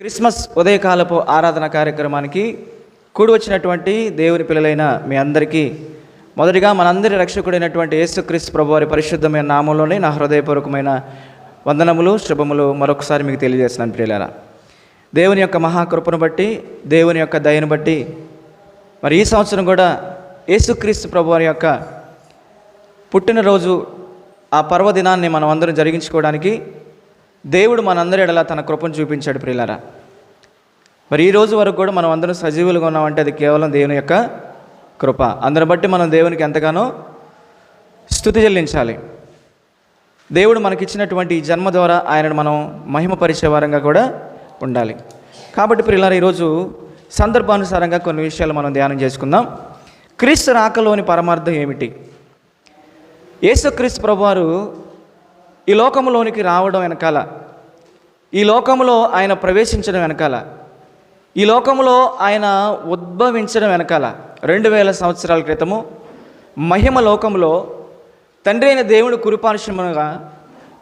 Christmas ఉదయకాలపు ఆరాధన కార్యక్రమానికి కూడి వచ్చినటువంటి దేవుని పిల్లలైన మీ అందరికీ మొదటిగా మనందరి రక్షకుడైనటువంటి యేసుక్రీస్తు ప్రభు వారి పరిశుద్ధమైన నామంలోనే నా హృదయపూర్వకమైన వందనములు శుభములు మరొకసారి మీకు తెలియజేస్తున్నాను ప్రియులారా. దేవుని యొక్క మహాకృపను బట్టి దేవుని యొక్క దయను బట్టి మరి ఈ సంవత్సరం కూడా యేసుక్రీస్తు ప్రభు వారి యొక్క పుట్టినరోజు ఆ పర్వదినాన్ని మనం అందరం జరిగించుకోవడానికి దేవుడు మనందరి ఎడలా తన కృపను చూపించాడు ప్రియులారా. మరి ఈ రోజు వరకు కూడా మనం అందరం సజీవులుగా ఉన్నామంటే అది కేవలం దేవుని యొక్క కృప. అందరిని బట్టి మనం దేవునికి ఎంతగానో స్థుతి చెల్లించాలి. దేవుడు మనకిచ్చినటువంటి ఈ జన్మ ద్వారా ఆయనను మనం మహిమపరిచే వారంగా కూడా ఉండాలి. కాబట్టి ప్రియులారా ఈరోజు సందర్భానుసారంగా కొన్ని విషయాలు మనం ధ్యానం చేసుకుందాం. క్రీస్తు రాకలోని పరమార్థం ఏమిటి? యేసుక్రీస్తు ప్రభువారు ఈ లోకంలోనికి రావడం వెనకాల ఈ లోకములో ఆయన ప్రవేశించడం వెనకాల ఈ లోకములో ఆయన ఉద్భవించడం వెనకాల రెండు వేల సంవత్సరాల క్రితము మహిమ లోకములో తండ్రి అయిన దేవుడు కురుపార్శ్వముగా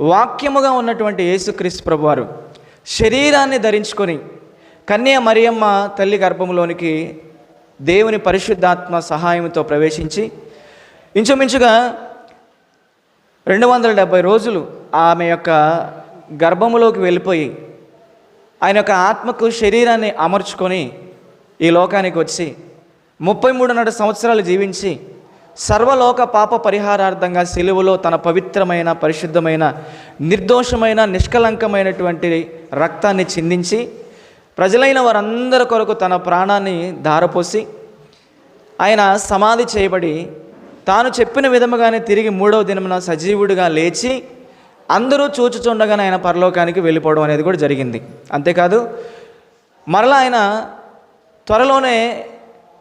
వాక్యముగా ఉన్నటువంటి యేసుక్రీస్తు ప్రభువారు శరీరాన్ని ధరించుకొని కన్య మరియమ్మ తల్లి గర్భంలోనికి దేవుని పరిశుద్ధాత్మ సహాయంతో ప్రవేశించి ఇంచుమించుగా రెండు వందల డెబ్భై రోజులు ఆమె యొక్క గర్భములోకి వెళ్ళిపోయి ఆయన యొక్క ఆత్మకు శరీరాన్ని అమర్చుకొని ఈ లోకానికి వచ్చి ముప్పై మూడున్నర సంవత్సరాలు జీవించి సర్వలోక పాప పరిహారార్థంగా సెలువులో తన పవిత్రమైన పరిశుద్ధమైన నిర్దోషమైన నిష్కలంకమైనటువంటి రక్తాన్ని చిందించి ప్రజలైన వారందరి కొరకు తన ప్రాణాన్ని ధారపోసి ఆయన సమాధి చేయబడి తాను చెప్పిన విధముగానే తిరిగి మూడవ దినమున సజీవుడిగా లేచి అందరూ చూచుచుండగానే ఆయన పరలోకానికి వెళ్ళిపోవడం అనేది కూడా జరిగింది. అంతేకాదు మరలా ఆయన త్వరలోనే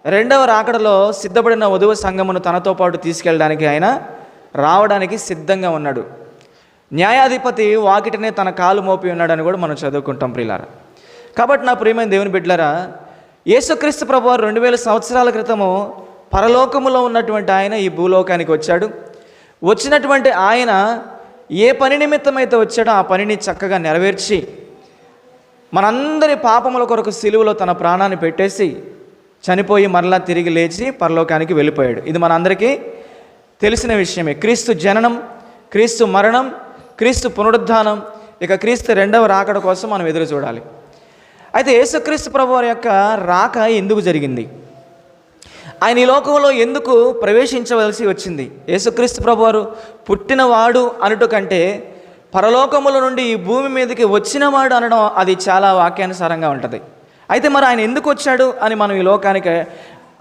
రెండవ రాకడలో సిద్ధపడిన వధువు సంఘమును తనతో పాటు తీసుకెళ్ళడానికి ఆయన రావడానికి సిద్ధంగా ఉన్నాడు. న్యాయాధిపతి వాకిటనే తన కాలు మోపి ఉన్నాడని కూడా మనం చదువుకుంటాం ప్రియులారా. కాబట్టి నా ప్రియమైన దేవుని బిడ్డలారా యేసుక్రీస్తు ప్రభు రెండు వేల సంవత్సరాల క్రితము పరలోకములో ఉన్నటువంటి ఆయన ఈ భూలోకానికి వచ్చాడు. వచ్చినటువంటి ఆయన ఏ పని నిమిత్తమైతే వచ్చాడో ఆ పనిని చక్కగా నెరవేర్చి మనందరి పాపముల కొరకు సిలువలో తన ప్రాణాన్ని పెట్టేసి చనిపోయి మరలా తిరిగి లేచి పరలోకానికి వెళ్ళిపోయాడు. ఇది మనందరికీ తెలిసిన విషయమే. క్రీస్తు జననం క్రీస్తు మరణం క్రీస్తు పునరుద్ధానం ఇక క్రీస్తు రెండవ రాకడ కోసం మనం ఎదురు చూడాలి. అయితే యేసుక్రీస్తు ప్రభు వారి యొక్క రాక ఎందుకు జరిగింది? ఆయన ఈ లోకంలో ఎందుకు ప్రవేశించవలసి వచ్చింది? యేసుక్రీస్తు ప్రభువారు పుట్టినవాడు అనుట కంటే పరలోకముల నుండి ఈ భూమి మీదకి వచ్చినవాడు అనడం అది చాలా వాక్యానుసారంగా ఉంటుంది. అయితే మరి ఆయన ఎందుకు వచ్చాడు అని మనం ఈ లోకానికి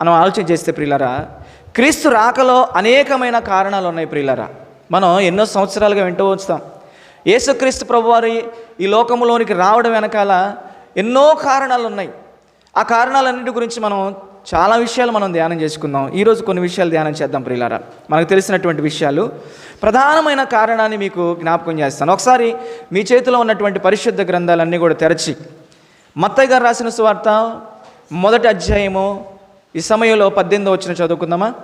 మనం ఆలోచన చేస్తే ప్రియులరా క్రీస్తు రాకలో అనేకమైన కారణాలు ఉన్నాయి ప్రియులరా. మనం ఎన్నో సంవత్సరాలుగా వింటూ వస్తాం. యేసుక్రీస్తు ప్రభువారి ఈ లోకంలోనికి రావడం వెనకాల ఎన్నో కారణాలు ఉన్నాయి. ఆ కారణాలన్నిటి గురించి మనం చాలా విషయాలు మనం ధ్యానం చేసుకుందాం. ఈరోజు కొన్ని విషయాలు ధ్యానం చేద్దాం ప్రియులారా. మనకు తెలిసినటువంటి విషయాలు. ప్రధానమైన కారణాన్ని మీకు జ్ఞాపకం చేస్తాను. ఒకసారి మీ చేతిలో ఉన్నటువంటి పరిశుద్ధ గ్రంథాలన్నీ కూడా తెరచి మత్తయ్య గారు రాసిన సువార్త మొదటి అధ్యాయము ఈ సమయంలో పద్దెనిమిది వచ్చిన చదువుకుందామా?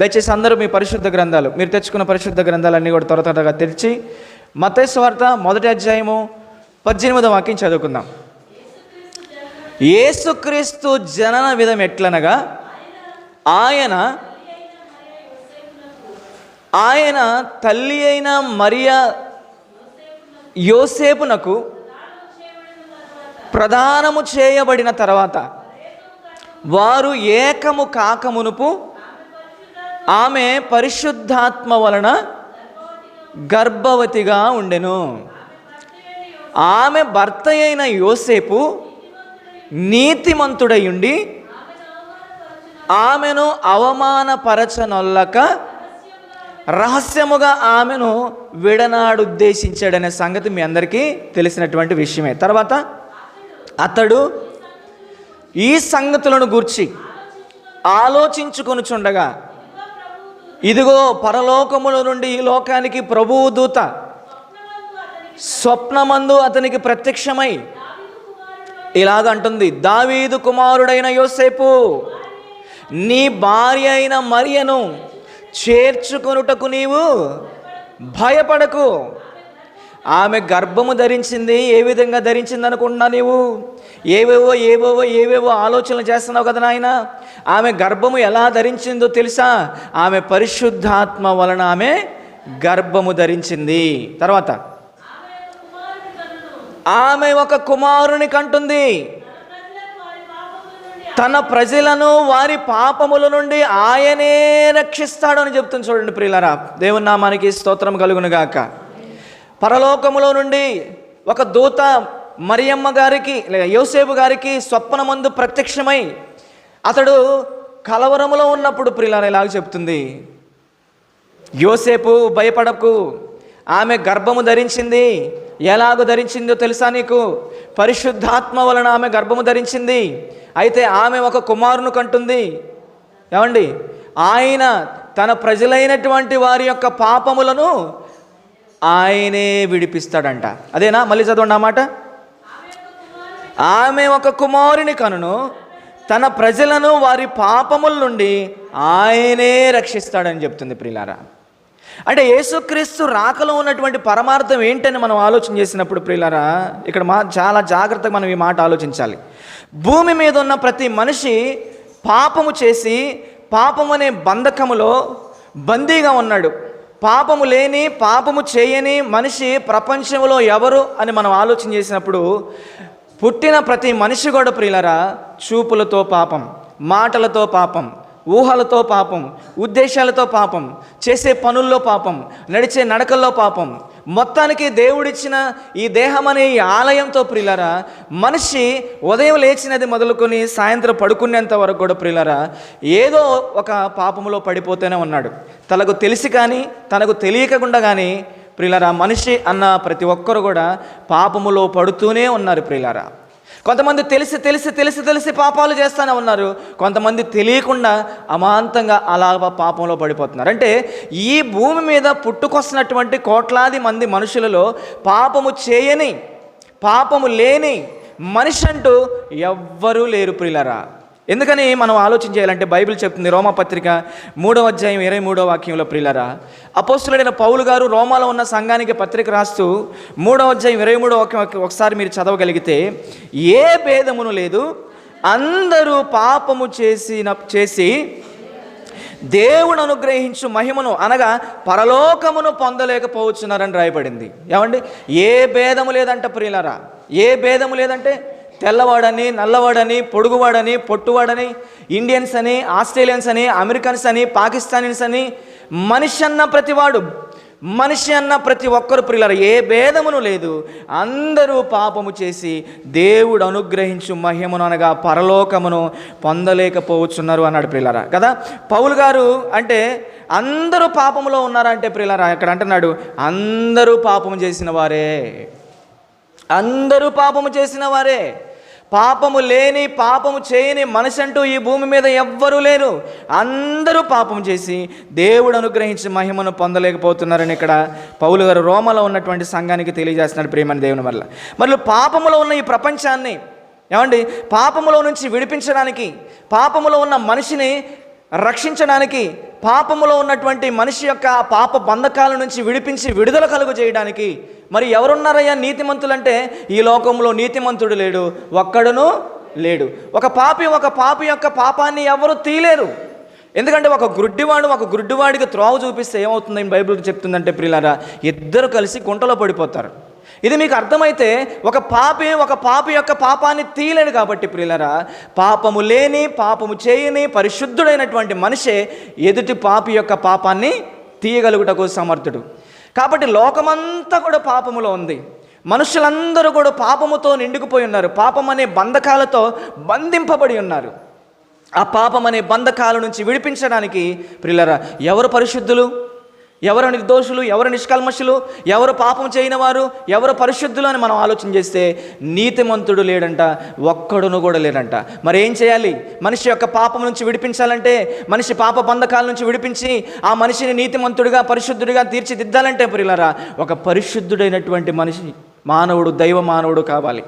దయచేసి అందరూ మీ పరిశుద్ధ గ్రంథాలు మీరు తెచ్చుకున్న పరిశుద్ధ గ్రంథాలన్నీ కూడా త్వర త్వరగా తెరిచి మత్తయ్య సువార్త మొదటి అధ్యాయము పద్దెనిమిదో వాక్యం చదువుకుందాం. యేసుక్రీస్తు జనన విధం ఎట్లనగా? ఆయన ఆయన తల్లి అయిన మరియా యోసేపునకు ప్రదానము చేయబడిన తర్వాత వారు ఏకము కాకమునుపు ఆమె పరిశుద్ధాత్మ వలన గర్భవతిగా ఉండెను. ఆమె భర్త అయిన యోసేపు నీతిమంతుడై ఉండి ఆమెను అవమానపరచనొల్లక రహస్యముగా ఆమెను విడనాడుద్దేశించాడనే సంగతి మీ అందరికీ తెలిసినటువంటి విషయమే. తర్వాత అతడు ఈ సంగతులను గూర్చి ఆలోచించుకొనుచుండగా ఇదిగో పరలోకముల నుండి ఈ లోకానికి ప్రభువు దూత స్వప్నమందు అతనికి ప్రత్యక్షమై ఇలాగ అంటుంది దావీదు కుమారుడైన యోసేపు నీ భార్య అయిన మరియను చేర్చుకొనుటకు నీవు భయపడకు. ఆమె గర్భము ధరించింది ఏ విధంగా ధరించింది అనుకుంటున్నా నీవు? ఏవేవో ఏవేవో ఏవేవో ఆలోచనలు చేస్తున్నావు కదా నాయన. ఆమె గర్భము ఎలా ధరించిందో తెలుసా? ఆమె పరిశుద్ధాత్మ వలన ఆమె గర్భము ధరించింది. తర్వాత ఆమె ఒక కుమారుని కంటుంది. తన ప్రజలను వారి పాపముల నుండి ఆయనే రక్షిస్తాడు అని చెప్తుంది చూడండి ప్రియులరా. దేవుని నామానికి స్తోత్రం కలుగునుగాక. పరలోకములో నుండి ఒక దూత మరియమ్మ గారికి లేదా యోసేపు గారికి స్వప్నమందు ప్రత్యక్షమై అతడు కలవరములో ఉన్నప్పుడు ప్రియులరా ఇలాగ చెప్తుంది. యోసేపు భయపడకు. ఆమె గర్భము ధరించింది. ఎలాగో ధరించిందో తెలుసా నీకు? పరిశుద్ధాత్మ వలన ఆమె గర్భము ధరించింది. అయితే ఆమె ఒక కుమారును కంటుంది. ఏమండి? ఆయన తన ప్రజలైనటువంటి వారి యొక్క పాపములను ఆయనే విడిపిస్తాడంట. అదేనా? మళ్ళీ చదవండి అన్నమాట ఆమె ఒక కుమారుని కనును తన ప్రజలను వారి పాపముల నుండి ఆయనే రక్షిస్తాడని చెప్తుంది ప్రిలారా అంటే యేసుక్రీస్తు రాకలో ఉన్నటువంటి పరమార్థం ఏంటని మనం ఆలోచన చేసినప్పుడు ప్రియులరా ఇక్కడ మా చాలా జాగ్రత్తగా మనం ఈ మాట ఆలోచించాలి. భూమి మీద ఉన్న ప్రతి మనిషి పాపము చేసి పాపం అనే బంధకములో బందీగా ఉన్నాడు. పాపము లేని పాపము చేయని మనిషి ప్రపంచంలో ఎవరు అని మనం ఆలోచన చేసినప్పుడు పుట్టిన ప్రతి మనిషి కూడా ప్రియులరా చూపులతో పాపం మాటలతో పాపం ఊహలతో పాపం ఉద్దేశాలతో పాపం చేసే పనుల్లో పాపం నడిచే నడకల్లో పాపం. మొత్తానికి దేవుడిచ్చిన ఈ దేహం అనే ఈ ఆలయంతో ప్రియులరా మనిషి ఉదయం లేచినది మొదలుకొని సాయంత్రం పడుకునేంత వరకు కూడా ప్రియులరా ఏదో ఒక పాపములో పడిపోతూనే ఉన్నాడు. తనకు తెలిసి కానీ తనకు తెలియకుండా కానీ ప్రియులరా మనిషి అన్న ప్రతి ఒక్కరు కూడా పాపములో పడుతూనే ఉన్నారు ప్రియులరా. కొంతమంది తెలిసి తెలిసి తెలిసి తెలిసి పాపాలు చేస్తూనే ఉన్నారు. కొంతమంది తెలియకుండా అమాంతంగా అలా పాపంలో పడిపోతున్నారు. అంటే ఈ భూమి మీద పుట్టుకొస్తున్నటువంటి కోట్లాది మంది మనుషులలో పాపము చేయని పాపము లేని మనిషి అంటూ ఎవ్వరూ లేరు ప్రిలరా ఎందుకని మనం ఆలోచన చేయాలంటే బైబిల్ చెప్తుంది రోమపత్రిక మూడవ అధ్యాయం ఇరవై మూడవ వాక్యంలో ప్రియులరా అపోస్తులైన పౌలు గారు రోమాలో ఉన్న సంఘానికి పత్రిక రాస్తూ మూడవ అధ్యాయం ఇరవై మూడవ వాక్యం ఒకసారి మీరు చదవగలిగితే ఏ భేదమును లేదు అందరూ పాపము చేసిన చేసి దేవుడు అనుగ్రహించు మహిమను అనగా పరలోకమును పొందలేకపోవచ్చున్నారని రాయబడింది. ఏమండి? ఏ భేదము లేదంట ప్రియులరా ఏ భేదము లేదంటే తెల్లవాడని నల్లవాడని పొడుగువాడని పొట్టువాడని ఇండియన్స్ అని ఆస్ట్రేలియన్స్ అని అమెరికన్స్ అని పాకిస్తానీస్ అని మనిషి అన్న ప్రతివాడు మనిషి అన్న ప్రతి ఒక్కరు ప్రియులర ఏ భేదమును లేదు. అందరూ పాపము చేసి దేవుడు అనుగ్రహించు మహిమను అనగా పరలోకమును పొందలేకపోవచ్చున్నారు అన్నాడు ప్రియులరా. కదా? పౌలు గారు అంటే అందరూ పాపములో ఉన్నారంటే ప్రియులరా ఇక్కడ అంటున్నాడు అందరూ పాపము చేసిన వారే. అందరూ పాపము చేసిన వారే. పాపము లేని పాపము చేయని మనిషి అంటూ ఈ భూమి మీద ఎవ్వరూ లేరు. అందరూ పాపం చేసి దేవుడు అనుగ్రహించి మహిమను పొందలేకపోతున్నారని ఇక్కడ పౌలు గారు రోమలో ఉన్నటువంటి సంఘానికి తెలియజేస్తున్నాడు ప్రేమని దేవుని వల్ల మరియు పాపములో ఉన్న ఈ ప్రపంచాన్ని ఏమండి? పాపములో నుంచి విడిపించడానికి పాపములో ఉన్న మనిషిని రక్షించడానికి పాపములో ఉన్నటువంటి మనిషి యొక్క పాప బంధకాల నుంచి విడిపించి విడుదల కలుగు చేయడానికి. మరి ఎవరున్నారయ్యా నీతిమంతులంటే? ఈ లోకంలో నీతిమంతుడు లేడు ఒక్కడును లేడు. ఒక పాపి ఒక పాపి యొక్క పాపాన్ని ఎవరు తీయలేరు. ఎందుకంటే ఒక గుడ్డివాడు ఒక గుడ్డివాడికి త్రోవ చూపిస్తే ఏమవుతుందని బైబిల్ చెప్తుందంటే ప్రియులారా ఇద్దరు కలిసి గుంటలో పడిపోతారు. ఇది మీకు అర్థమైతే ఒక పాపి ఒక పాపి యొక్క పాపాన్ని తీయలేడు కాబట్టి ప్రియులరా. పాపము లేని పాపము చేయని పరిశుద్ధుడైనటువంటి మనిషే ఎదుటి పాపి యొక్క పాపాన్ని తీయగలుగుటకు సమర్థుడు. కాబట్టి లోకమంతా కూడా పాపములో ఉంది. మనుషులందరూ కూడా పాపముతో నిండుకుపోయి ఉన్నారు. పాపం అనే బంధకాలతో బంధింపబడి ఉన్నారు. ఆ పాపం అనే బంధకాల నుంచి విడిపించడానికి ప్రిల్లరా ఎవరు పరిశుద్ధులు? ఎవరు నిర్దోషులు ఎవరు నిష్కల్మషులు ఎవరు పాపం చేయని వారు ఎవరు పరిశుద్ధులు అని మనం ఆలోచన చేస్తే నీతిమంతుడు లేడంట ఒక్కడును కూడా లేడంట. మరి ఏం చేయాలి? మనిషి యొక్క పాపం నుంచి విడిపించాలంటే మనిషి పాప బంధకాల నుంచి విడిపించి ఆ మనిషిని నీతిమంతుడిగా పరిశుద్ధుడిగా తీర్చిదిద్దాలంటే ప్రియులరా ఒక పరిశుద్ధుడైనటువంటి మనిషి మానవుడు దైవ మానవుడు కావాలి.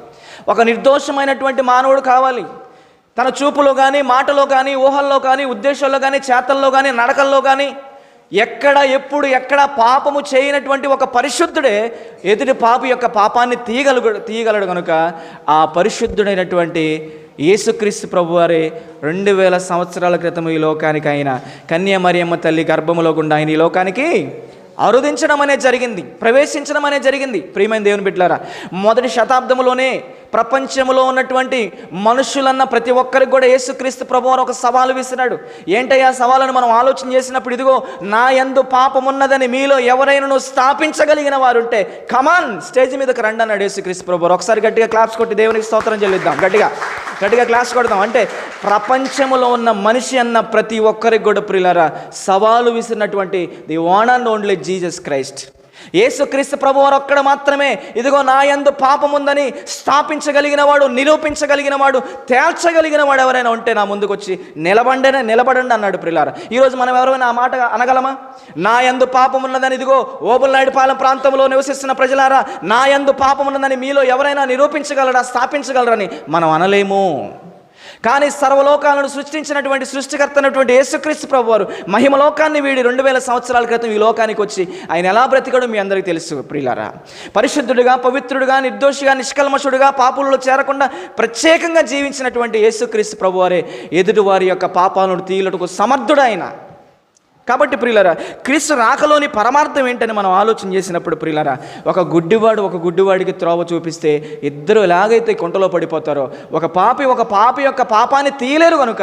ఒక నిర్దోషమైనటువంటి మానవుడు కావాలి. తన చూపులో కానీ మాటలో కానీ ఊహల్లో కానీ ఉద్దేశాల్లో కానీ చేతల్లో కానీ నడకల్లో కానీ ఎక్కడ ఎప్పుడు ఎక్కడ పాపము చేయనటువంటి ఒక పరిశుద్ధుడే ఎదుటి పాపి యొక్క పాపాన్ని తీయగలుగు తీయగలడు కనుక ఆ పరిశుద్ధుడైనటువంటి యేసుక్రీస్తు ప్రభువారే రెండు వేల సంవత్సరాల క్రితం ఈ లోకానికి ఆయన కన్యామరియమ్మ తల్లి గర్భములో గుండా ఆయన ఈ లోకానికి అరుదించడం అనేది జరిగింది ప్రవేశించడం అనేది జరిగింది. ప్రియమైన దేవుని బిడ్డలారా మొదటి శతాబ్దంలోనే ప్రపంచంలో ఉన్నటువంటి మనుషులన్న ప్రతి ఒక్కరికి కూడా యేసుక్రీస్తు ప్రభువారు ఒక సవాలు విసిరాడు. ఏంటయ్యా సవాలను మనం ఆలోచన చేసినప్పుడు ఇదిగో నా ఎందు పాపమున్నదని మీలో ఎవరైనా స్థాపించగలిగిన వారు ఉంటే కమాన్ స్టేజ్ మీదకి రండి అన్నాడు యేసుక్రీస్తు ప్రభువారు. ఒకసారి గట్టిగా క్లాప్స్ కొట్టి దేవునికి స్తోత్రం చెల్లిద్దాం. గట్టిగా గట్టిగా క్లాస్ కొడదాం. అంటే ప్రపంచంలో ఉన్న మనిషి అన్న ప్రతి ఒక్కరికి కూడా ప్రిలరా సవాలు విసిరినటువంటి the one and only Jesus Christ యేసుక్రీస్తు ప్రభువారు ఒక్కడ మాత్రమే. ఇదిగో నా యందు పాపం ఉందని స్థాపించగలిగిన వాడు నిరూపించగలిగిన వాడు తేల్చగలిగిన వాడు ఎవరైనా ఉంటే నా ముందుకు వచ్చి నిలబండనే నిలబడండి అన్నాడు ప్రిలార. ఈరోజు మనం ఎవరైనా ఆ మాట అనగలమా? నా యందు పాపం ఉన్నదని ఇదిగో ఓబుల్నాయుడుపాలెం ప్రాంతంలో నివసిస్తున్న ప్రజలారా నా యందు పాపం ఉన్నదని మీలో ఎవరైనా నిరూపించగలరా స్థాపించగలరని మనం అనలేము. కానీ సర్వలోకాలను సృష్టించినటువంటి సృష్టికర్త అయినటువంటి యేసుక్రీస్తు ప్రభు వారు మహిమలోకాన్ని వీడి రెండు వేల సంవత్సరాల క్రితం ఈ లోకానికి వచ్చి ఆయన ఎలా బ్రతికడో మీ అందరికీ తెలుసు ప్రియులారా. పరిశుద్ధుడిగా పవిత్రుడుగా నిర్దోషిగా నిష్కల్మషుడుగా పాపులలో చేరకుండా ప్రత్యేకంగా జీవించినటువంటి యేసుక్రీస్తు ప్రభు వారే ఎదుటి వారి యొక్క పాపాలను తీయుటకు సమర్థుడైన కాబట్టి ప్రియులరా క్రీస్తు రాకలోని పరమార్థం ఏంటని మనం ఆలోచన చేసినప్పుడు ప్రియులరా ఒక గుడ్డివాడు ఒక గుడ్డివాడికి త్రోవ చూపిస్తే ఇద్దరు ఎలాగైతే కుంటలో పడిపోతారో ఒక పాపి ఒక పాపి యొక్క పాపాన్ని తీయలేరు కనుక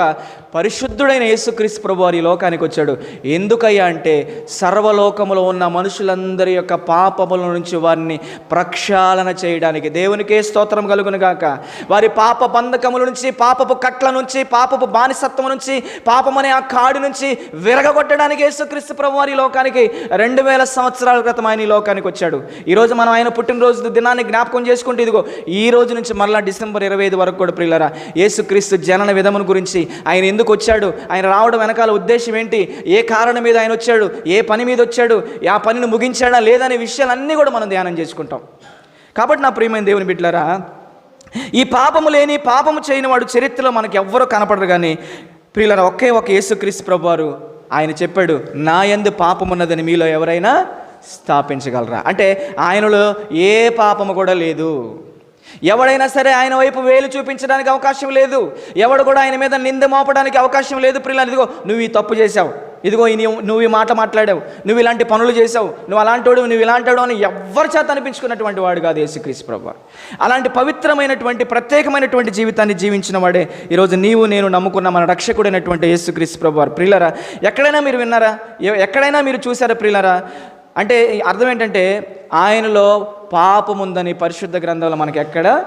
పరిశుద్ధుడైన యేసుక్రీస్తు ప్రభు వారి లోకానికి వచ్చాడు. ఎందుకయ్యా అంటే సర్వలోకములో ఉన్న మనుషులందరి యొక్క పాపముల నుంచి వారిని ప్రక్షాళన చేయడానికి దేవునికే స్తోత్రం కలుగును గాక. వారి పాప బంధకముల నుంచి పాపపు కట్ల నుంచి పాపపు బానిసత్వం నుంచి పాపమనే ఆ కాడి నుంచి విరగగొట్టడానికి యేసుక్రీస్తు ప్రభు వారి లోకానికి రెండు వేల సంవత్సరాల క్రితం ఆయన ఈ లోకానికి వచ్చాడు. ఈరోజు మనం ఆయన పుట్టినరోజు దినాన్ని జ్ఞాపకం చేసుకుంటే ఇదిగో ఈ రోజు నుంచి మరలా డిసెంబర్ ఇరవై ఐదు వరకు కూడా ప్రియులరా యేసుక్రీస్తు జనన విధమును గురించి ఆయన ఎందుకు వచ్చాడు ఆయన రావడం వెనకాల ఉద్దేశం ఏంటి ఏ కారణం మీద ఆయన వచ్చాడు ఏ పని మీద వచ్చాడు ఆ పనిని ముగించాడా లేదనే విషయాలన్నీ కూడా మనం ధ్యానం చేసుకుంటాం. కాబట్టి నా ప్రియమైన దేవుని బిడ్డలారా ఈ పాపము లేని పాపము చేయని వాడు చరిత్రలో మనకి ఎవ్వరూ కనపడరు కానీ ప్రియులరా ఒకే ఒక యేసుక్రీస్తు ప్రభువారు ఆయన చెప్పాడు నా ఎందు పాపమున్నదని మీలో ఎవరైనా స్థాపించగలరా? అంటే ఆయనలో ఏ పాపము కూడా లేదు. ఎవడైనా సరే ఆయన వైపు వేలు చూపించడానికి అవకాశం లేదు. ఎవడు కూడా ఆయన మీద నింద మోపడానికి అవకాశం లేదు. ప్రియుల ఇదిగో నువ్వు ఈ తప్పు చేశావు. ఇదిగో ఈ నువ్వు ఈ మాట మాట్లాడావు. నువ్వు ఇలాంటి పనులు చేసావు నువ్వు అలాంటివాడు నువ్వు ఇలాంటివాడు అని ఎవ్వరి చేత అనిపించుకున్నటువంటి వాడు కాదు యేసుక్రీస్తు ప్రభు. అలాంటి పవిత్రమైనటువంటి ప్రత్యేకమైనటువంటి జీవితాన్ని జీవించిన వాడే ఈరోజు నీవు నేను నమ్ముకున్న మన రక్షకుడైనటువంటి యేసుక్రీస్తు ప్రభు. వారు ప్రియులరా ఎక్కడైనా మీరు విన్నారా? ఎక్కడైనా మీరు చూసారా ప్రియులరా? అంటే అర్థం ఏంటంటే ఆయనలో పాపముందని పరిశుద్ధ గ్రంథంలో మనకి ఎక్కడ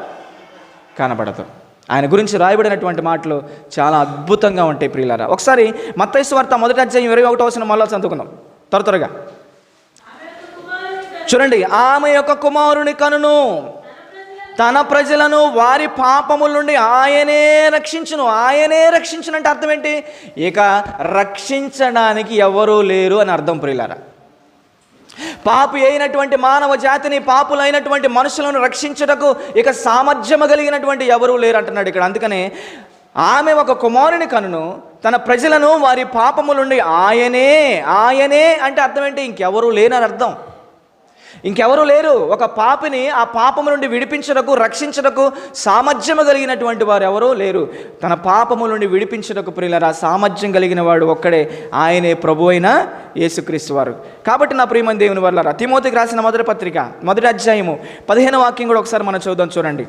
కనబడదు. ఆయన గురించి రాయబడినటువంటి మాటలు చాలా అద్భుతంగా ఉంటాయి ప్రియులారా. ఒకసారి మత్తైసు వార్త మొదటి అధ్యాయం ఇరవై ఒకటో వచ్చిన మళ్ళీ చదువుకుందాం. త్వర త్వరగా. చూడండి ఆమె యొక్క కుమారుని కనును తన ప్రజలను వారి పాపముల నుండి ఆయనే రక్షించును. ఆయనే రక్షించును అంటే అర్థం ఏంటి? ఇక రక్షించడానికి ఎవరూ లేరు అని అర్థం ప్రియులారా. పాపి అయినటువంటి మానవ జాతిని పాపులైనటువంటి మనుషులను రక్షించుటకు ఇక సామర్థ్యము కలిగినటువంటి ఎవరూ లేరు అంటున్నాడు ఇక్కడ. అందుకనే ఆమె ఒక కుమారుని కనును తన ప్రజలను వారి పాపములుండి ఆయనే ఆయనే అంటే అర్థం ఏంటి? ఇంకెవరూ లేనని అర్థం. ఇంకెవరూ లేరు. ఒక పాపిని ఆ పాపము నుండి విడిపించుటకు రక్షించుటకు సామర్థ్యము కలిగినటువంటి వారు ఎవరూ లేరు. తన పాపము నుండి విడిపించుటకు ప్రియులరా సామర్థ్యం కలిగిన వాడు ఒక్కడే ఆయనే ప్రభు అయిన యేసుక్రీస్తు వారు. కాబట్టి నా ప్రియమని దేవుని వల్ల తిమోతికి రాసిన మొదటి పత్రిక మొదటి అధ్యాయము పదిహేను వాక్యం కూడా ఒకసారి మనం చూద్దాం చూడండి.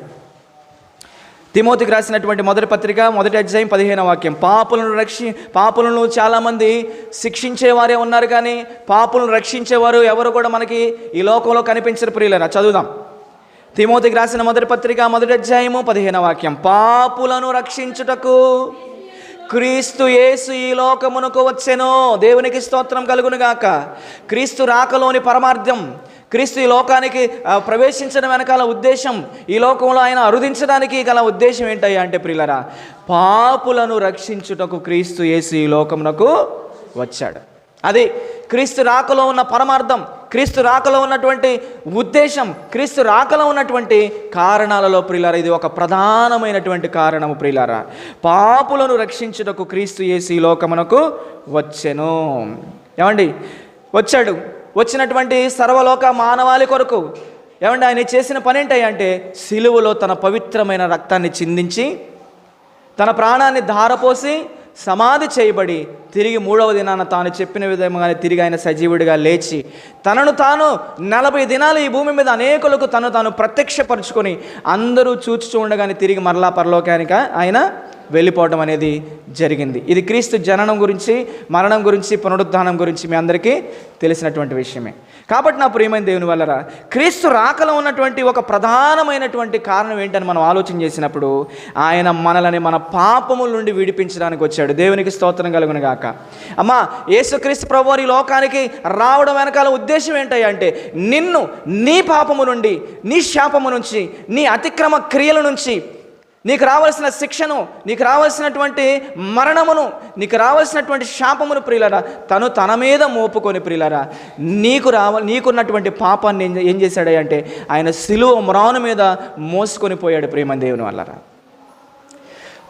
తిమోతికి రాసినటువంటి మొదటి పత్రిక మొదటి అధ్యాయం పదిహేను వాక్యం. పాపులను రక్షి పాపులను చాలామంది శిక్షించేవారే ఉన్నారు కానీ పాపులను రక్షించేవారు ఎవరు కూడా మనకి ఈ లోకంలో కనిపించరు ప్రియులరా. చదువుదాం. తిమోతికి రాసిన మొదటి పత్రిక మొదటి అధ్యాయము పదిహేను వాక్యం. పాపులను రక్షించుటకు క్రీస్తు యేసు ఈ లోకమునకు వచ్చెను. దేవునికి స్తోత్రం కలుగునుగాక. క్రీస్తు రాకలోని పరమార్థం క్రీస్తు ఈ లోకానికి ప్రవేశించడం వెనకాల ఉద్దేశం ఈ లోకంలో ఆయన అరుదించడానికి గల ఉద్దేశం ఏంటయ్యా అంటే ప్రియులరా పాపులను రక్షించుటకు క్రీస్తు యేసు ఈ లోకమునకు వచ్చాడు. అది క్రీస్తు రాకలో ఉన్న పరమార్థం క్రీస్తు రాకలో ఉన్నటువంటి ఉద్దేశం క్రీస్తు రాకలో ఉన్నటువంటి కారణాలలో ప్రియులారా ఇది ఒక ప్రధానమైనటువంటి కారణము ప్రియులారా. పాపులను రక్షించుటకు క్రీస్తు యేసు ఈ లోకమునకు వచ్చెను. ఏమండి? వచ్చాడు. వచ్చినటువంటి సర్వలోక మానవాళి కొరకు. ఏమంటే ఆయన చేసిన పని అంటే సిలువలో తన పవిత్రమైన రక్తాన్ని చిందించి తన ప్రాణాన్ని ధారపోసి సమాధి చేయబడి తిరిగి మూడవ దినాన తాను చెప్పిన విధంగానే తిరిగి ఆయన సజీవుడిగా లేచి తనను తాను నలభై దినాలు ఈ భూమి మీద అనేకులకు తను తాను ప్రత్యక్షపరుచుకొని అందరూ చూచుచూ ఉండగానే తిరిగి మరలా పరలోకానిక ఆయన వెళ్ళిపోవడం అనేది జరిగింది. ఇది క్రీస్తు జననం గురించి మరణం గురించి పునరుద్ధానం గురించి మీ అందరికీ తెలిసినటువంటి విషయమే. కాబట్టి నా ప్రియమైన దేవుని వల్లరా క్రీస్తు రాకలో ఉన్నటువంటి ఒక ప్రధానమైనటువంటి కారణం ఏంటని మనం ఆలోచన చేసినప్పుడు ఆయన మనలని మన పాపముల నుండి విడిపించడానికి వచ్చాడు. దేవునికి స్తోత్రం కలుగును గాక. అమ్మా యేసుక్రీస్తు ప్రభు ఈ లోకానికి రావడం వెనకాల ఉద్దేశం ఏంటయ్యా అంటే నిన్ను నీ పాపము నుండి నీ శాపము నుంచి నీ అతిక్రమ క్రియల నుంచి నీకు రావాల్సిన శిక్షను నీకు రావాల్సినటువంటి మరణమును నీకు రావాల్సినటువంటి శాపమును ప్రియులరా తను తన మీద మోపుకొని ప్రియులరా నీకు రావ నీకున్నటువంటి పాపాన్ని ఏం ఏం చేశాడు అంటే ఆయన సిలువ మ్రాను మీద మోసుకొని పోయాడు ప్రేమ దేవుని వల్లరా.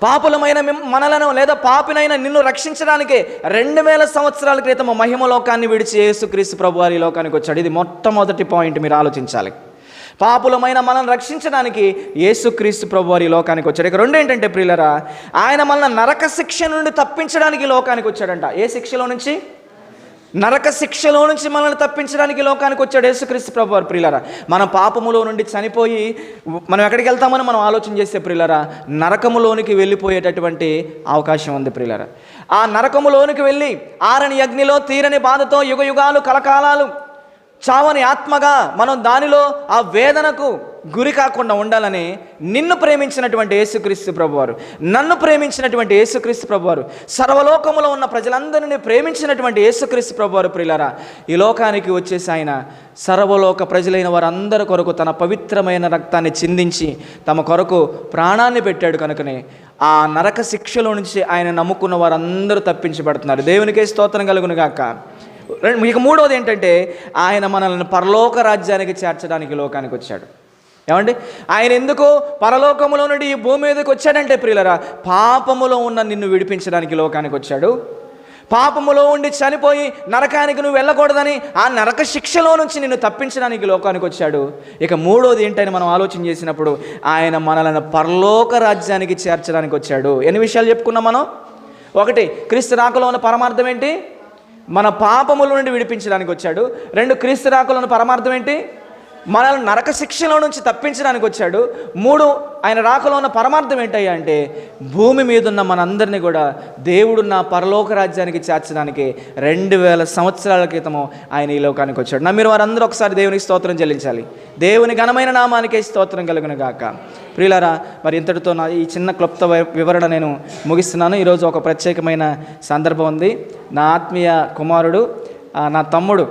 పాపులమైన మనలను లేదా పాపినైన నిన్ను రక్షించడానికి రెండు వేల సంవత్సరాల క్రితం మహిమ లోకాన్ని విడిచి యేసుక్రీస్తు ప్రభు వారి లోకానికి వచ్చాడు. ఇది మొట్టమొదటి పాయింట్ మీరు ఆలోచించాలి. పాపులమైన మనల్ని రక్షించడానికి యేసుక్రీస్తు ప్రభు వారి లోకానికి వచ్చాడు ఇక రెండు ఏంటంటే ప్రియులరా ఆయన మనల్ని నరక శిక్ష నుండి తప్పించడానికి లోకానికి వచ్చాడంట. ఏ శిక్షలో నుంచి? నరక శిక్షలో నుంచి మనల్ని తప్పించడానికి లోకానికి వచ్చాడు యేసుక్రీస్తు ప్రభు వారు ప్రియులరా. మన పాపములో నుండి చనిపోయి మనం ఎక్కడికి వెళ్తామని మనం ఆలోచన చేస్తే ప్రియులరా నరకములోనికి వెళ్ళిపోయేటటువంటి అవకాశం ఉంది ప్రియులరా. ఆ నరకములోనికి వెళ్ళి ఆరని అగ్నిలో తీరని బాధతో యుగ యుగాలు కలకాలాలు చావని ఆత్మగా మనం దానిలో ఆ వేదనకు గురి కాకుండా ఉండాలని నిన్ను ప్రేమించినటువంటి యేసుక్రీస్తు ప్రభువారు నన్ను ప్రేమించినటువంటి యేసుక్రీస్తు ప్రభువారు సర్వలోకములో ఉన్న ప్రజలందరినీ ప్రేమించినటువంటి యేసుక్రీస్తు ప్రభువారు ప్రియులరా ఈ లోకానికి వచ్చేసి ఆయన సర్వలోక ప్రజలైన వారందరి కొరకు తన పవిత్రమైన రక్తాన్ని చిందించి తమ కొరకు ప్రాణాన్ని పెట్టాడు కనుకనే ఆ నరక శిక్షలో నుంచి ఆయన నమ్ముకున్న వారందరూ తప్పించబడుతున్నారు. దేవునికే స్తోత్రం కలుగును గాక. ఇక మూడవది ఏంటంటే ఆయన మనల్ని పరలోక రాజ్యానికి చేర్చడానికి లోకానికి వచ్చాడు. ఏమండి? ఆయన ఎందుకు పరలోకములో నుండి ఈ భూమి మీదకి వచ్చాడంటే ప్రియులరా పాపములో ఉన్న నిన్ను విడిపించడానికి లోకానికి వచ్చాడు. పాపములో ఉండి చనిపోయి నరకానికి నువ్వు వెళ్ళకూడదని ఆ నరక శిక్షలో నుంచి నిన్ను తప్పించడానికి లోకానికి వచ్చాడు. ఇక మూడోది ఏంటని మనం ఆలోచన చేసినప్పుడు ఆయన మనలను పరలోక రాజ్యానికి చేర్చడానికి వచ్చాడు. ఎన్ని విషయాలు చెప్పుకున్నాం మనం? ఒకటి క్రీస్తు రాకలో ఉన్న పరమార్థం ఏంటి? మన పాపముల నుండి విడిపించడానికి వచ్చాడు. రెండు క్రీస్తు రాకులను పరమార్థం ఏంటి? మనల్ని నరక శిక్షలో నుంచి తప్పించడానికి వచ్చాడు. మూడు ఆయన రాకలో ఉన్న పరమార్థం ఏంటయ్యా అంటే భూమి మీద ఉన్న మనందరినీ కూడా దేవుడు నా పరలోక రాజ్యానికి చేర్చడానికి రెండు వేల సంవత్సరాల క్రితము ఆయన ఈ లోకానికి వచ్చాడు. నా మీరు వారందరూ ఒకసారి దేవునికి స్తోత్రం చెల్లించాలి. దేవుని ఘనమైన నామానికే స్తోత్రం కలుగును గాక. ప్రియులారా మరి ఇంతటితో నా ఈ చిన్న క్లుప్త వివరణ నేను ముగిస్తున్నాను. ఈరోజు ఒక ప్రత్యేకమైన సందర్భం ఉంది. నా ఆత్మీయ కుమారుడు నా తమ్ముడు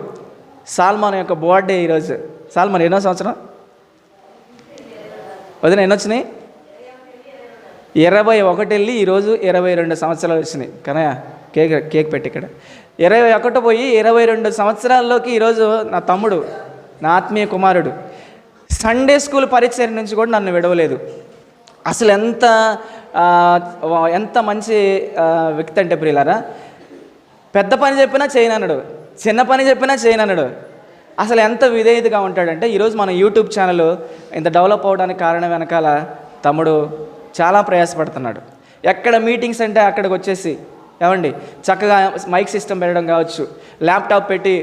సాల్మాన్ యొక్క బర్త్డే ఈరోజు. సాల్మన్ ఎన్నో సంవత్సరం? వదిన ఎన్ని వచ్చినాయి ఇరవై ఒకటి వెళ్ళి ఈరోజు ఇరవై రెండు సంవత్సరాలు వచ్చినాయి. కనయ్య కేక్ కేక్ పెట్టి ఇక్కడ. ఇరవై ఒకటి పోయి ఇరవై రెండు సంవత్సరాల్లోకి ఈరోజు నా తమ్ముడు నా ఆత్మీయ కుమారుడు సండే స్కూల్ పరీక్ష నుంచి కూడా నన్ను విడవలేదు. అసలు ఎంత ఎంత మంచి వ్యక్తి అంటే ప్రియులారా? పెద్ద పని చెప్పినా చేయనన్నాడు. చిన్న పని చెప్పినా చేయనన్నాడు. అసలు ఎంత విధేయతగా ఉంటాడంటే ఈరోజు మన యూట్యూబ్ ఛానల్ ఇంత డెవలప్ అవడానికి కారణం వెనకాల తమ్ముడు చాలా ప్రయాసపడుతున్నాడు. ఎక్కడ మీటింగ్స్ అంటే అక్కడికి వచ్చేసి ఏమండి చక్కగా మైక్ సిస్టమ్ పెట్టడం కావచ్చు ల్యాప్టాప్ పెట్టి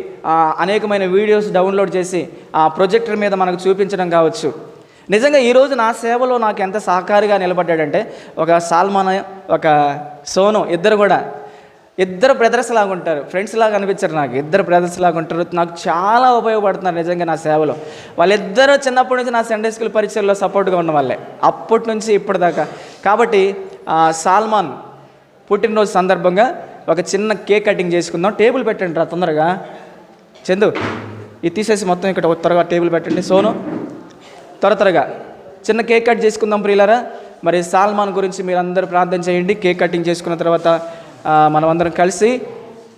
అనేకమైన వీడియోస్ డౌన్లోడ్ చేసి ఆ ప్రొజెక్టర్ మీద మనకు చూపించడం కావచ్చు. నిజంగా ఈరోజు నా సేవలో నాకు ఎంత సహకారిగా నిలబడ్డాడంటే ఒక సాల్మాన్ ఒక సోను ఇద్దరు కూడా ఇద్దరు బ్రదర్స్ లాగా ఉంటారు. ఫ్రెండ్స్ లాగా అనిపించారు నాకు. ఇద్దరు బ్రదర్స్ లాగా ఉంటారు. నాకు చాలా ఉపయోగపడుతున్నారు నిజంగా నా సేవలో. వాళ్ళిద్దరూ చిన్నప్పటి నుంచి నా సండే స్కూల్ పరిచయంలో సపోర్ట్గా ఉన్న వాళ్ళే. అప్పటి నుంచి ఇప్పటిదాకా. కాబట్టి సాల్మాన్ పుట్టినరోజు సందర్భంగా ఒక చిన్న కేక్ కటింగ్ చేసుకుందాం. టేబుల్ పెట్టండి రా తొందరగా. చందు ఇది తీసేసి మొత్తం ఇక్కడ త్వరగా టేబుల్ పెట్టండి. సోను త్వర త్వరగా. చిన్న కేక్ కట్ చేసుకుందాం ప్రియులారా. మరి సాల్మాన్ గురించి మీరు అందరూ ప్రార్థన చేయండి. కేక్ కటింగ్ చేసుకున్న తర్వాత మనమందరం కలిసి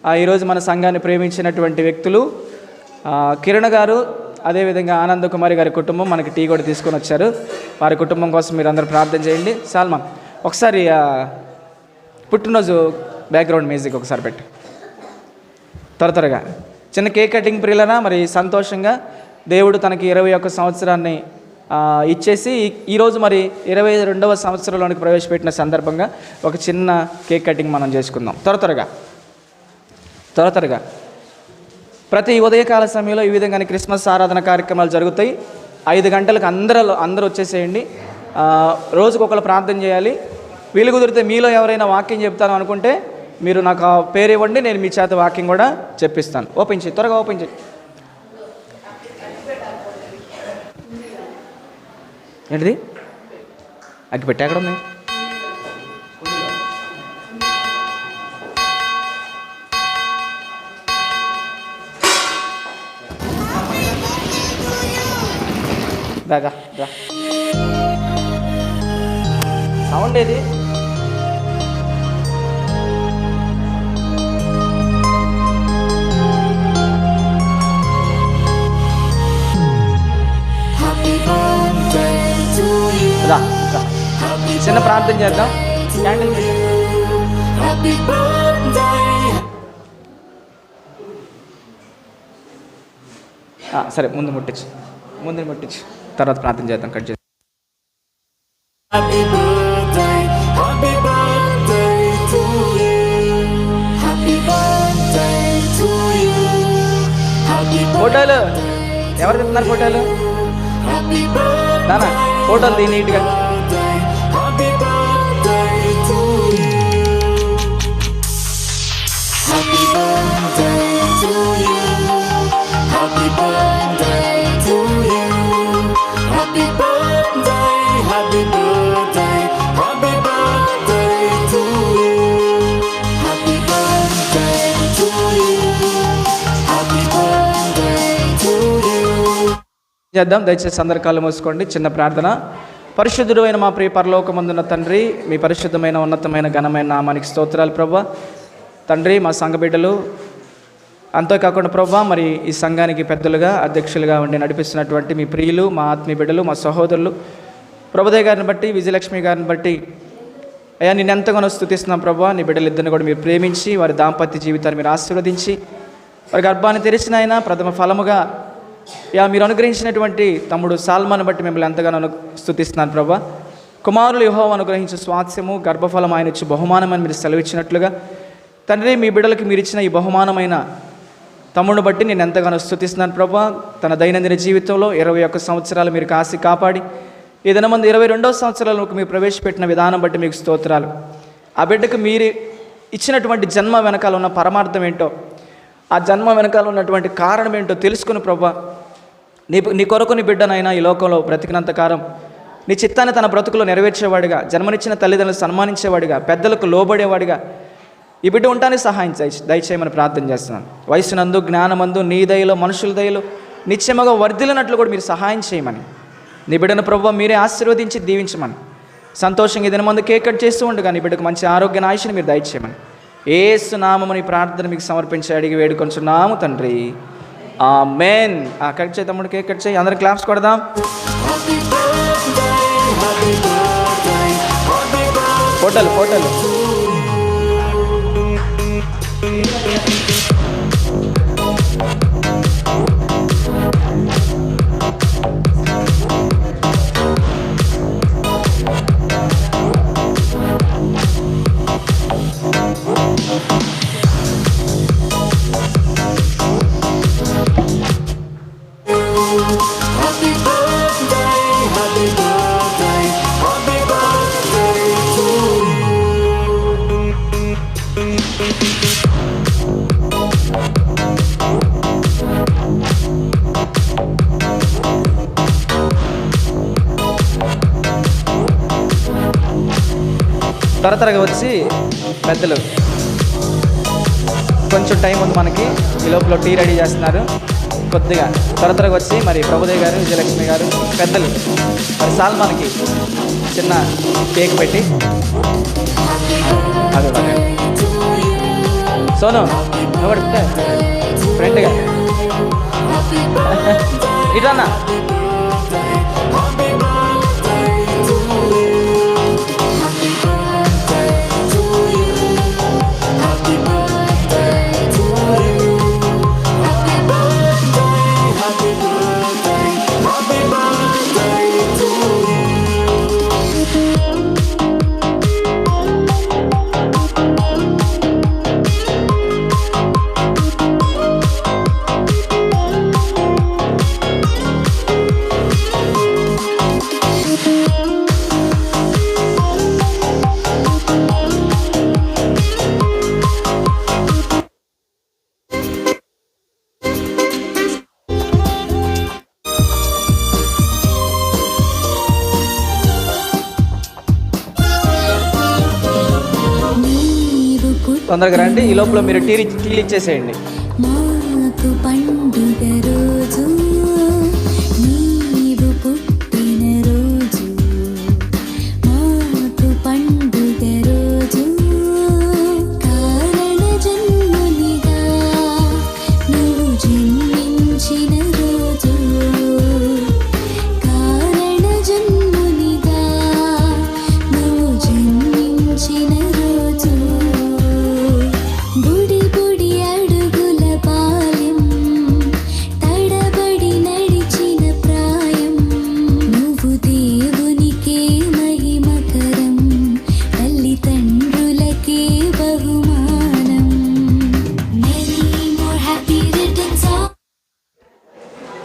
ఆ, ఈరోజు మన సంఘాన్ని ప్రేమించినటువంటి వ్యక్తులు కిరణ్ గారు అదేవిధంగా ఆనంద్ కుమారి గారి కుటుంబం మనకి టీ కూడా తీసుకొని వచ్చారు. వారి కుటుంబం కోసం మీరు అందరూ ప్రార్థన చేయండి. సాల్మాన్ ఒకసారి పుట్టినరోజు బ్యాక్గ్రౌండ్ మ్యూజిక్ ఒకసారి పెట్టు. త్వర త్వరగా. చిన్న కేక్ కటింగ్ ప్రియులనా మరి సంతోషంగా దేవుడు తనకి ఇరవై ఒక్క సంవత్సరాన్ని ఇచ్చేసి ఈరోజు మరి ఇరవై రెండవ సంవత్సరంలోనికి ప్రవేశపెట్టిన సందర్భంగా ఒక చిన్న కేక్ కటింగ్ మనం చేసుకుందాం. త్వర త్వరగా. త్వర త్వరగా. ప్రతి ఉదయకాల సమయంలో ఈ విధంగానే క్రిస్మస్ ఆరాధన కార్యక్రమాలు జరుగుతాయి. ఐదు గంటలకు అందరూ అందరూ వచ్చేసేయండి. రోజుకు ఒకళ్ళు ప్రార్థన చేయాలి. వీలు కుదిరితే మీలో ఎవరైనా వాక్యం చెప్తాను అనుకుంటే మీరు నాకు ఆ పేరు ఇవ్వండి నేను మీ చేత వాక్యం కూడా చెప్పిస్తాను. ఓపెన్ చేయి. త్వరగా ఓపెన్ చేయి. ఏంటిది? అగ్గి పెట్టి ఎక్కడ ఉంది? సౌండ్ ఏది? చిన్న ప్రార్థన చేద్దాం. సరే ముందు ముట్టించు. ముందు ముట్టించు. తర్వాత ప్రార్థన చేద్దాం కట్ చేసి ఫోటోలు ఎవరు తింటున్నారు ఫోటోలు ఫోటోలు తీ నీట్గా. చేద్దాం. దయచేసి అందరి కాళ్ళు మూసుకోండి. చిన్న ప్రార్థన. పరిశుద్ధుడు అయిన మా ప్రియ పరలోకమందున్న తండ్రి మీ పరిశుద్ధమైన ఉన్నతమైన ఘనమైన నామానికి స్తోత్రాలు ప్రభా. తండ్రి మా సంఘ బిడ్డలు అంతేకాకుండా ప్రభా మరి ఈ సంఘానికి పెద్దలుగా అధ్యక్షులుగా ఉండి నడిపిస్తున్నటువంటి మీ ప్రియులు మా ఆత్మీయ బిడ్డలు మా సహోదరులు. ప్రభుదయ గారిని బట్టి విజయలక్ష్మి గారిని బట్టి అయ్యా నేను ఎంతగానో స్థుతిస్తున్నాం ప్రభా. నీ బిడ్డలిద్దరిని కూడా మీరు ప్రేమించి వారి దాంపత్య జీవితాన్ని మీరు ఆశీర్వదించి వారి గర్భాన్ని తెరిచిన ఆయన ప్రథమ ఫలముగా యా మీరు అనుగ్రహించినటువంటి తమ్ముడు సాల్మాన్ బట్టి మిమ్మల్ని ఎంతగానో అను స్థుతిస్తున్నాను ప్రభా. కుమారులు యహో అనుగ్రహించే స్వాస్యము గర్భఫలం ఆయన ఇచ్చి బహుమానం అని మీరు సెలవిచ్చినట్లుగా. తండ్రి మీ బిడ్డలకు మీరు ఇచ్చిన ఈ బహుమానమైన తమ్ముడిని బట్టి నేను ఎంతగానో స్థుతిస్తున్నాను ప్రభా. తన దైనందిన జీవితంలో ఇరవై ఒక్క సంవత్సరాలు మీరు కాసి కాపాడి ఈ దినమంది ఇరవై రెండవ సంవత్సరాలకు మీరు ప్రవేశపెట్టిన విధానం బట్టి మీకు స్తోత్రాలు. ఆ బిడ్డకు మీరు ఇచ్చినటువంటి జన్మ వెనకాల ఉన్న పరమార్థం ఏంటో ఆ జన్మ వెనకాల ఉన్నటువంటి కారణం ఏంటో తెలుసుకుని ప్రభా నీ నీ కొరకు నీ బిడ్డనైనా ఈ లోకంలో బ్రతికినంత కారం నీ చిత్తాన్ని తన బ్రతుకులో నెరవేర్చేవాడిగా జన్మనిచ్చిన తల్లిదండ్రులు సన్మానించేవాడిగా పెద్దలకు లోబడేవాడిగా ఈ బిడ్డ ఉండటానికి సహాయం దయచేయమని ప్రార్థన చేస్తున్నాను. వయసునందు జ్ఞానమందు నీ దయలో మనుషుల దయలో నిత్యముగా వర్ధిలినట్లు కూడా మీరు సహాయం చేయమని. నీ బిడ్డను ప్రభు మీరే ఆశీర్వదించి దీవించమని. సంతోషంగా ఈ దినమందు కేక్ కట్ చేస్తూ ఉండగా నీ బిడ్డకు మంచి ఆరోగ్య ఆయుష్ని మీరు దయచేయమని. ఏసు నామముని ప్రార్థన మీకు సమర్పించి అడిగి వేడుకొంచున్నాము తండ్రి. ఆ మెయిన్ ఆ కట్ చేయి తమ్ముడు కేక్ కట్ చేయి. అందరు క్లాప్స్ కొడదాం. ఫోటోలు ఫోటోలు. త్వర వచ్చి పెద్దలు. కొంచెం టైం ఉంది మనకి. ఈ లోపల టీ రెడీ చేస్తున్నారు. కొద్దిగా త్వర త్వరగా వచ్చి మరి ప్రభుదేవి గారు విజయలక్ష్మి గారు పెద్దలు. మరి సాల్మాన్కి చిన్న కేక్ పెట్టి. అది సోను ఫ్రెండ్గా ఇటన్నా తొందరగా రండి. ఈ లోపల మీరు టీ టీలు ఇచ్చేసేయండి. మాకు పండుగ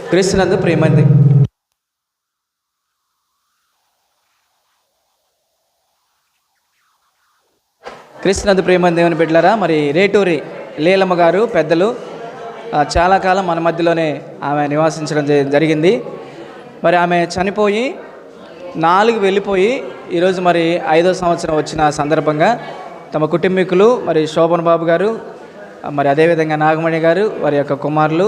క్రీస్తునందు ప్రేమంది. క్రీస్తునందు ప్రేమ దేవుని బిడ్డలారా మరి రేటూరి లీలమ్మ గారు పెద్దలు చాలా కాలం మన మధ్యలోనే ఆమె నివాసించడం జ- జరిగింది. మరి ఆమె చనిపోయి నాలుగు వెళ్ళిపోయి ఈరోజు మరి ఐదో సంవత్సరం వచ్చిన సందర్భంగా తమ కుటుంబీకులు మరి శోభన్ బాబు గారు మరి అదేవిధంగా నాగమణి గారు వారి యొక్క కుమారులు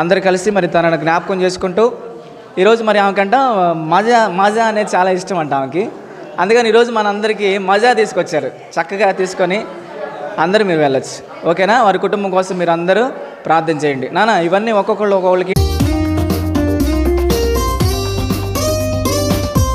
అందరు కలిసి మరి తనను జ్ఞాపకం చేసుకుంటూ ఈరోజు మరి ఆమెకంట మజా మజా అనేది చాలా ఇష్టం అంట ఆమెకి. అందుకని ఈరోజు మనందరికీ మజా తీసుకొచ్చారు. చక్కగా తీసుకొని అందరూ మీరు వెళ్ళొచ్చు. ఓకేనా? వారి కుటుంబం కోసం మీరు అందరూ ప్రార్థన చేయండి. నానా ఇవన్నీ ఒక్కొక్కళ్ళు ఒక్కొక్కళ్ళకి